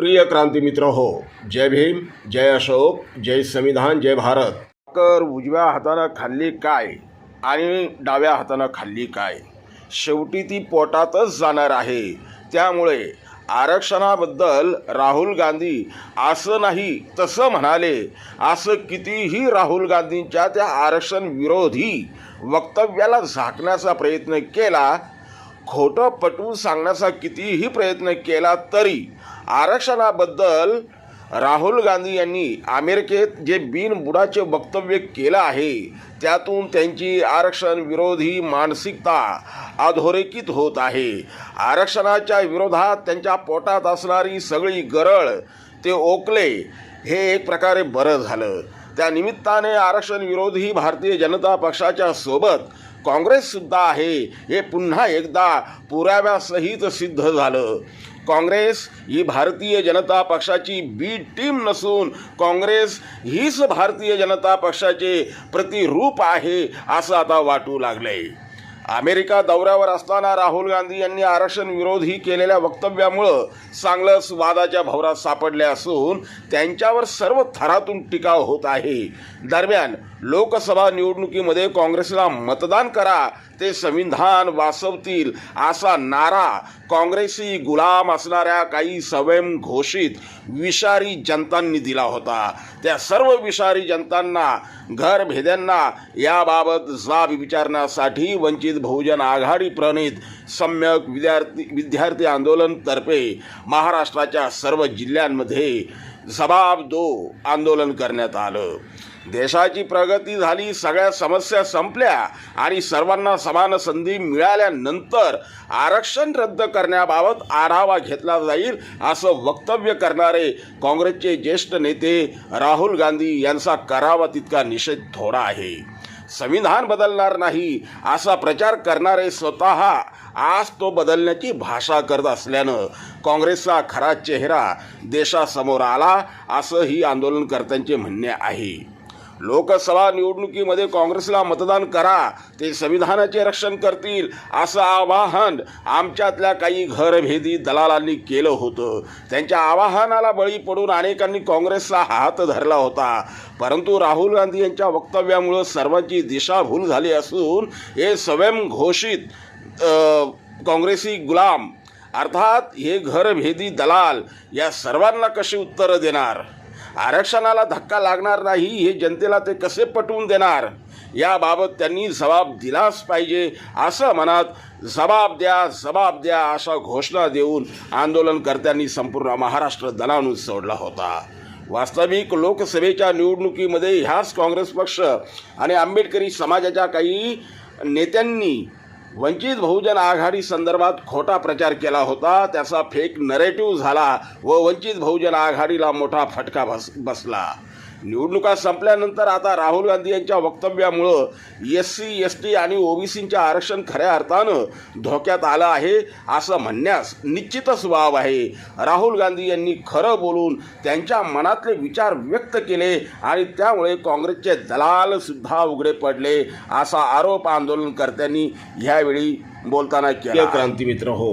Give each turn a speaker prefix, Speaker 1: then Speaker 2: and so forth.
Speaker 1: प्रिय क्रांतीमित्र हो जय भीम जय अशोक जय संविधान जय भारत. कर उजव्या हातानं खाल्ली काय आणि डाव्या हातानं खाल्ली काय? शेवटी ती पोटातच जाणार आहे. त्यामुळे आरक्षणाबद्दल राहुल गांधी असं नाही तसं म्हणाले. असं कितीही राहुल गांधींच्या त्या आरक्षण विरोधी वक्तव्याला झाकण्याचा प्रयत्न केला खोटं पटवून सांगण्याचा कितीही प्रयत्न केला तरी आरक्षणाबद्दल राहुल गांधी यांनी अमेरिकेत जे बिनबुडाचे वक्तव्य केलं आहे त्यातून त्यांची आरक्षण विरोधी मानसिकता अधोरेखित होत आहे. आरक्षणाच्या विरोधात त्यांच्या पोटात असणारी सगळी गरळ ते ओकले हे एक प्रकारे बरं झालं. त्या निमित्ताने आरक्षण विरोधी भारतीय जनता पक्षाच्या सोबत काँग्रेससुद्धा आहे. हे पुन्हा एकदा पुराव्यासहित सिद्ध झालं. काँग्रेस ही भारतीय जनता पक्षाची बी टीम नसून काँग्रेस हीच भारतीय जनता पक्षाचे प्रतिरूप आहे असं आता वाटू लागलंय. अमेरिका दौऱ्यावर असताना राहुल गांधी यांनी आरक्षण विरोधी केलेल्या वक्तव्यामुळं चांगलंच वादाच्या भवरात सापडले असून त्यांच्यावर सर्व थरातून टीका होत आहे. दरम्यान लोकसभा निवडणुकीमध्ये काँग्रेसला मतदान करा ते संविधान वाचवतील असा नारा काँग्रेसी गुलाम असणाऱ्या काही स्वयंघोषित विषारी जनतांनी दिला होता. त्या सर्व विषारी जनतांना घरभेद्यांना याबाबत जाब विचारण्यासाठी वंचित बहुजन आघाडी प्रणित सम्यक विद्यार्थी विद्यार्थी आंदोलनतर्फे महाराष्ट्राच्या सर्व जिल्ह्यांमध्ये जबाब दो आंदोलन करण्यात आलं. देशाची प्रगती झाली सगळ्या समस्या संपल्या आणि सर्वांना समान संधी मिळाल्यानंतर आरक्षण रद्द करण्याबाबत आढावा घेतला जाईल असं वक्तव्य करणारे काँग्रेसचे ज्येष्ठ नेते राहुल गांधी यांचा करावा तितका निषेध थोडा आहे. संविधान बदलणार नाही असा प्रचार करणारे स्वतः आज तो बदलण्याची भाषा करत असल्यानं काँग्रेसचा खरा चेहरा देशासमोर आला असं ही आंदोलनकर्त्यांचे म्हणणे आहे. लोकसभा निवडणुकीमध्ये काँग्रेसला मतदान करा ते संविधानाचे रक्षण करतील असं आवाहन आमच्यातल्या काही घरभेदी दलालांनी केलं होतं. त्यांच्या आवाहनाला बळी पडून अनेकांनी काँग्रेसचा हात धरला होता. परंतु राहुल गांधी यांच्या वक्तव्यामुळं सर्वांची दिशाभूल झाली असून हे स्वयंघोषित काँग्रेसी गुलाम अर्थात हे घरभेदी दलाल या सर्वांना कशी उत्तरं देणार? आरक्षणाला धक्का लागणार नाही हे जनतेला ते कसे पटवून देणार? याबाबत त्यांनी जबाब दिलाच पाहिजे असं मनात जबाब द्या जबाब द्या अशा घोषणा देऊन आंदोलनकर्त्यांनी संपूर्ण महाराष्ट्र दणाणून सोडला होता. वास्तविक लोकसभेच्या निवडणुकीमध्ये ह्याच काँग्रेस पक्ष आणि आंबेडकरी समाजाच्या काही नेत्यांनी वंचित बहुजन आघाडी संदर्भात खोटा प्रचार केला होता त्याचा फेक नरेटिव्ह झाला व वंचित बहुजन आघाडीला मोठा फटका बस बसला. निवडणुका संपल्यानंतर आता राहुल गांधी यांच्या वक्तव्यामुळं एस सी एस टी आणि ओबीसींच्या आरक्षण खऱ्या अर्थानं धोक्यात आलं आहे असं म्हणण्यास निश्चितच वाव आहे. राहुल गांधी यांनी खरं बोलून त्यांच्या मनातले विचार व्यक्त केले आणि त्यामुळे काँग्रेसचे दलाल सुद्धा उघडे पडले असा आरोप आंदोलनकर्त्यांनी यावेळी बोलताना केला. क्रांतिमित्र हो.